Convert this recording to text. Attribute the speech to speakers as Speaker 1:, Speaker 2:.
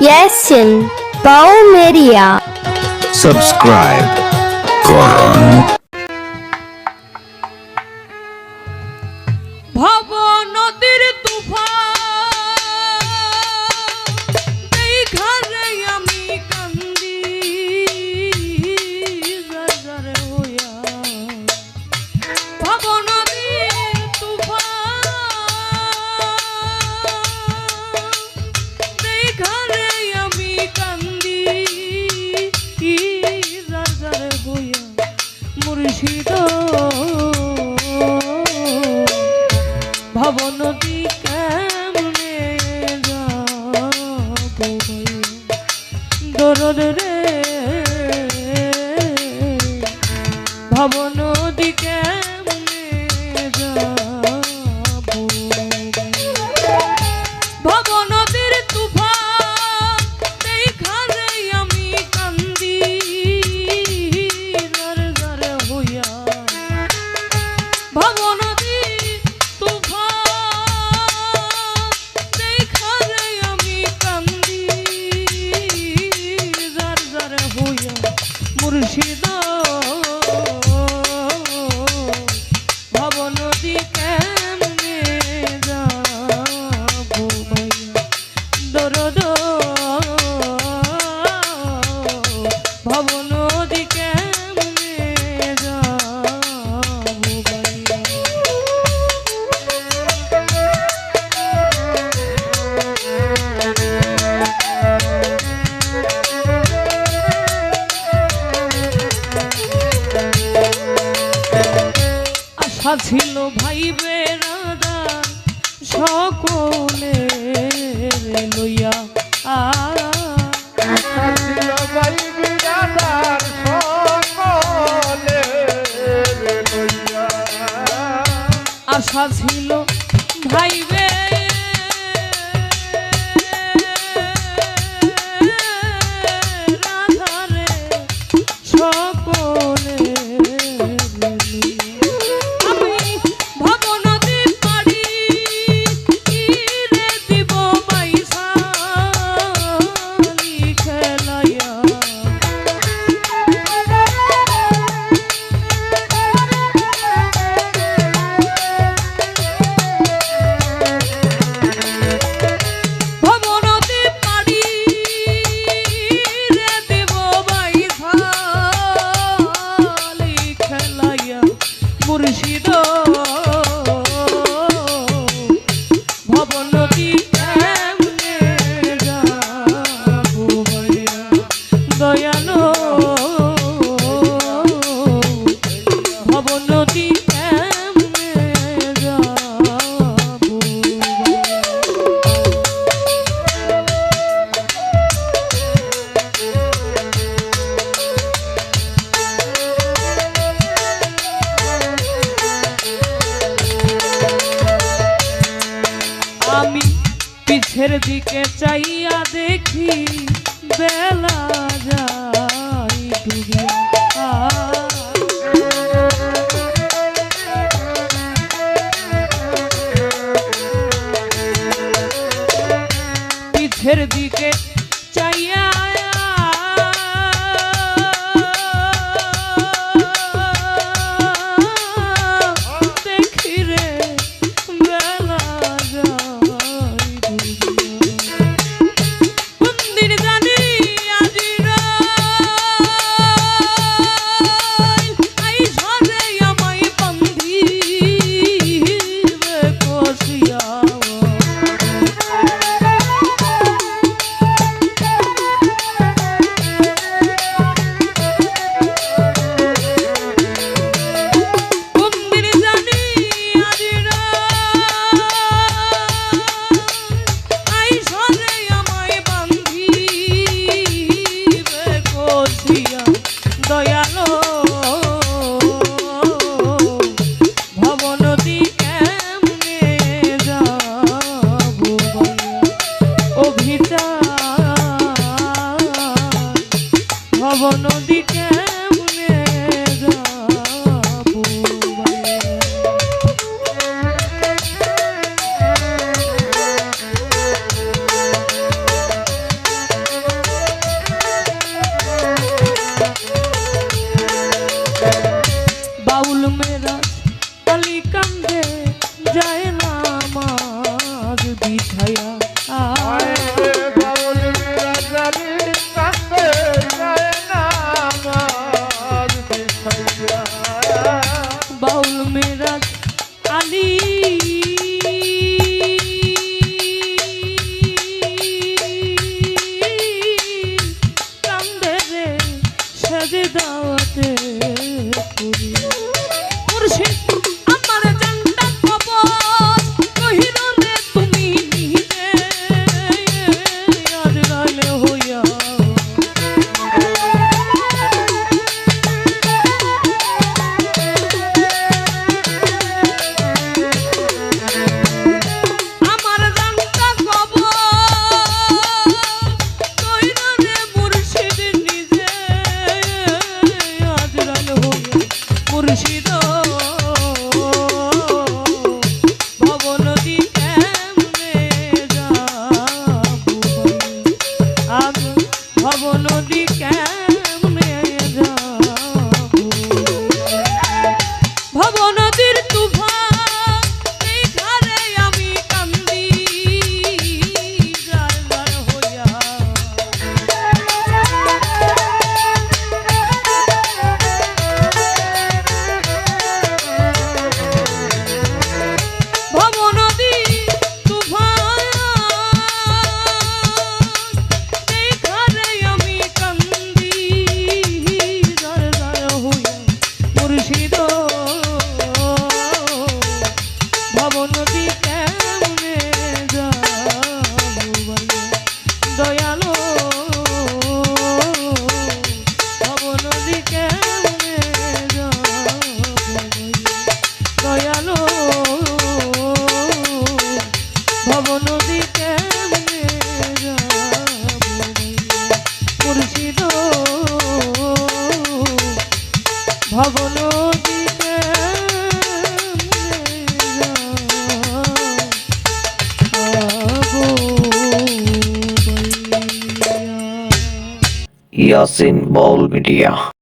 Speaker 1: Yesin, Bow Media. Subscribe. Come. Bobo! ভাই সকলে লইয়া আ। ভাই বেড়াদান সকলে আশা ছিল ভাই 记得。মুখের দিকে চাইয়া দেখি বেলা যায় ডুবিয়া। নদী
Speaker 2: Yasin Ball Media.